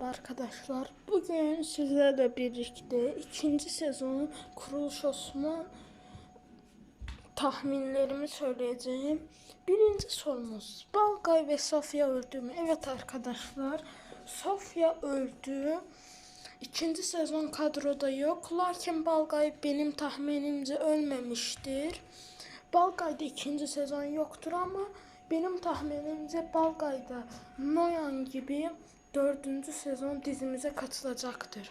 Arkadaşlar bugün sizlerle birlikte ikinci sezonun kuruluş Osman tahminlerimi söyleyeceğim. Birinci sorumuz Balgay ve Sofya öldü mü? Evet arkadaşlar Sofya öldü. İkinci sezon kadroda yok. Lakin Balgay benim tahminimce ölmemiştir. Balgay'da ikinci sezon yoktur ama benim tahminimce Balgay'da Noyan gibi dördüncü sezon dizimize katılacaktır.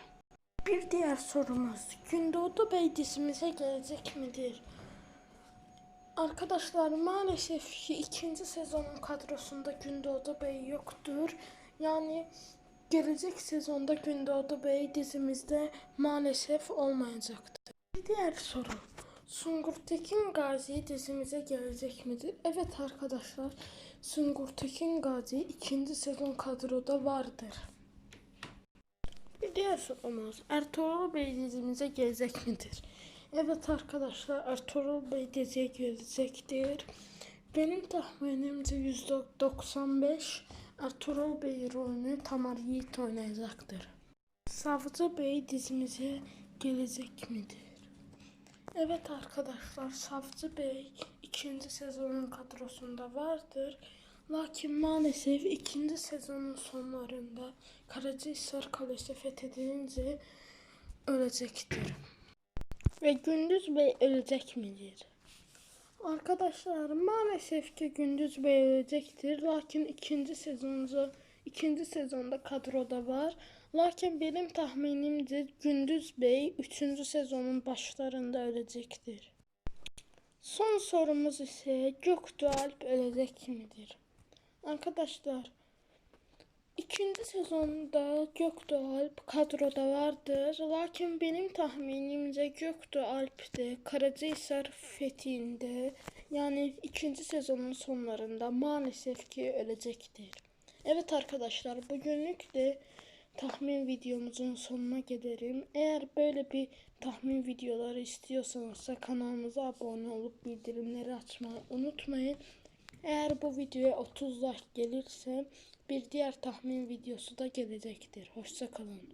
Bir diğer sorumuz Gündoğdu Bey dizimize gelecek midir? Arkadaşlar maalesef ki ikinci sezonun kadrosunda Gündoğdu Bey yoktur. Yani gelecek sezonda Gündoğdu Bey dizimizde maalesef olmayacaktır. Bir diğer soru. Sungur Tekin Gazi dizimize gelecek midir? Evet arkadaşlar. Sungur Tekin Gazi ikinci sezon kadroda vardır. Bir diğer sorumuz. Ertuğrul Bey dizimize gelecek midir? Evet arkadaşlar Ertuğrul Bey diziye gelecektir. Benim tahminimce %95 Ertuğrul Bey rolünü Tamar Yiğit oynayacaktır. Savcı Bey dizimize gelecek midir? Evet arkadaşlar Savcı Bey ikinci sezonun kadrosunda vardır. Lakin maalesef ikinci sezonun sonlarında Karacahisar Kalesi fethedilince ölecektir. Ve Gündüz Bey ölecek midir? Arkadaşlar maalesef ki Gündüz Bey ölecektir. Lakin ikinci sezonda ikinci sezonda kadroda var. Lakin benim tahminimce Gündüz Bey 3. sezonun başlarında ölecektir. Son sorumuz ise Göktuğ Alp ölecek midir? Arkadaşlar ikinci sezonda Göktuğ Alp kadroda vardır. Lakin benim tahminimce Göktuğ Alp de Karacahisar fethinde yani ikinci sezonun sonlarında maalesef ki ölecektir. Evet arkadaşlar bugünlük de tahmin videomuzun sonuna gelirim. Eğer böyle bir tahmin videoları istiyorsanız da kanalımıza abone olup bildirimleri açmayı unutmayın. Eğer bu videoya 30 like gelirse bir diğer tahmin videosu da gelecektir. Hoşçakalın.